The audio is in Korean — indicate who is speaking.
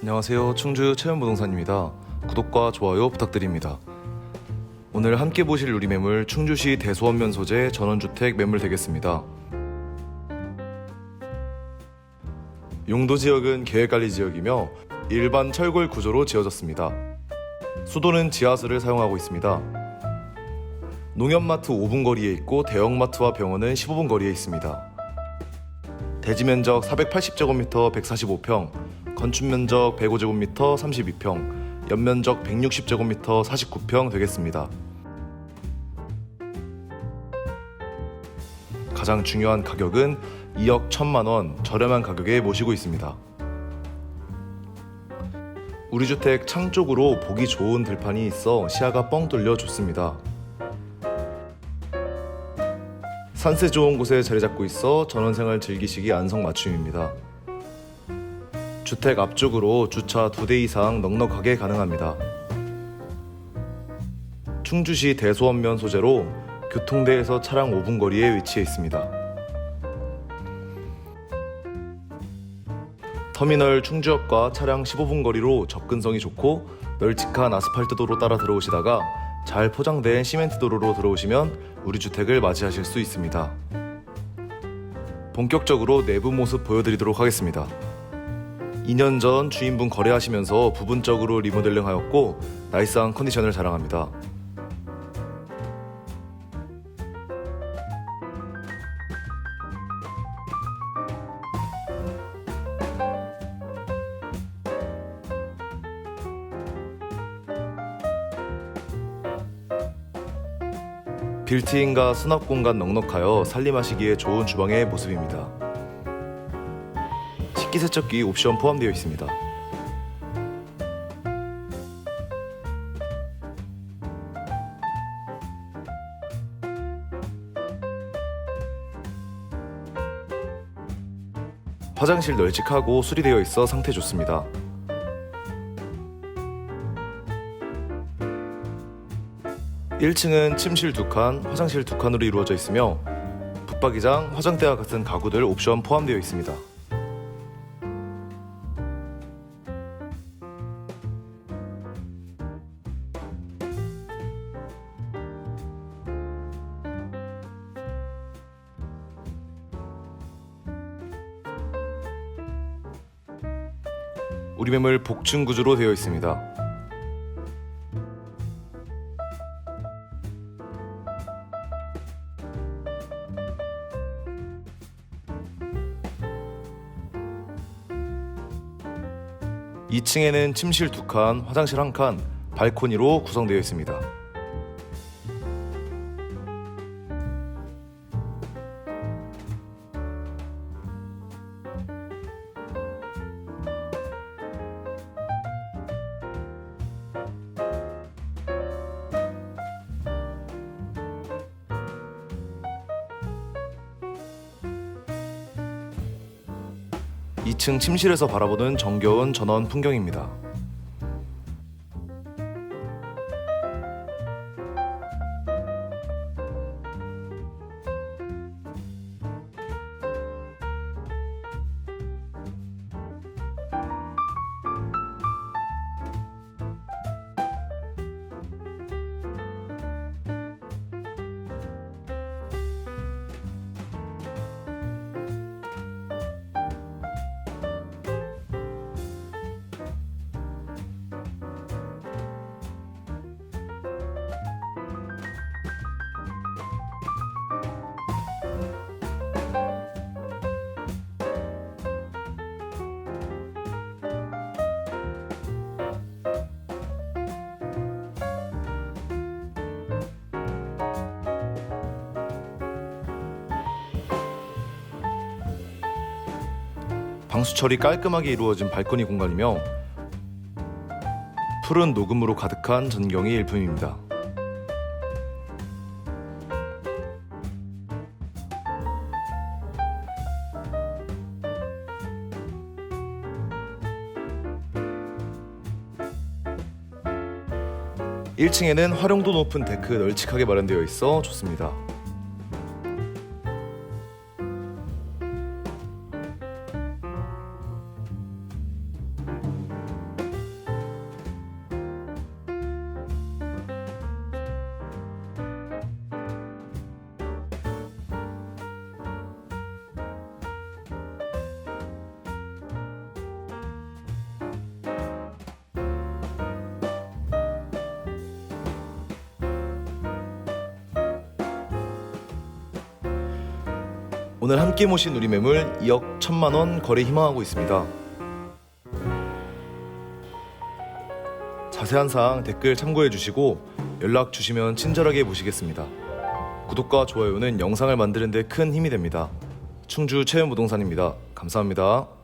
Speaker 1: 안녕하세요. 충주 체험부동산입니다. 구독과 좋아요 부탁드립니다. 오늘 함께 보실 누리 매물 충주시 대소원면 소재 전원주택 매물 되겠습니다. 용도 지역은 계획관리 지역이며 일반 철골 구조로 지어졌습니다. 수도는 지하수를 사용하고 있습니다. 농협마트 5분 거리에 있고 대형마트와 병원은 15분 거리에 있습니다. 대지 면적 480제곱미터 145평, 건축 면적 105제곱미터 32평, 연면적 160제곱미터 49평 되겠습니다. 가장 중요한 가격은 2억 1천만 원 저렴한 가격에 모시고 있습니다. 우리 주택 창 쪽으로 보기 좋은 들판이 있어 시야가 뻥 뚫려 좋습니다. 산세 좋은 곳에 자리 잡고 있어 전원생활 즐기시기 안성맞춤입니다. 주택 앞쪽으로 주차 두 대 이상 넉넉하게 가능합니다. 충주시 대소원면 소재로 교통대에서 차량 5분 거리에 위치해 있습니다. 터미널 충주역과 차량 15분 거리로 접근성이 좋고 널찍한 아스팔트 도로 따라 들어오시다가 잘 포장된 시멘트 도로로 들어오시면 우리 주택을 맞이하실 수 있습니다. 본격적으로 내부 모습 보여드리도록 하겠습니다. 2년 전 주인분 거래하시면서 부분적으로 리모델링 하였고 나이스한 컨디션을 자랑합니다. 빌트인과 수납 공간 넉넉하여 살림하시기에 좋은 주방의 모습입니다. 식기 세척기 옵션 포함되어 있습니다. 화장실 널찍하고 수리되어 있어 상태 좋습니다. 일층은 침실 두 칸, 화장실 두 칸으로 이루어져 있으며 붙박이장, 화장대와 같은 가구들 옵션 포함되어 있습니다. 우리 매물 복층 구조로 되어 있습니다. 이층에는 침실 두 칸, 화장실 한 칸, 발코니로 구성되어 있습니다. 이층 침실에서 바라보는 정겨운 전원 풍경입니다. 방수 처리 깔끔하게 이루어진 발코니 공간이며 푸른 녹음으로 가득한 전경이 일품입니다. 일층에는 활용도 높은 데크 널찍하게 마련되어 있어 좋습니다. 오늘 함께 모신 우리 매물 2억 1천만 원 거래 희망하고 있습니다. 자세한 사항 댓글 참고해 주시고 연락 주시면 친절하게 모시겠습니다. 구독과 좋아요는 영상을 만드는 데 큰 힘이 됩니다. 충주 체험부동산입니다. 감사합니다.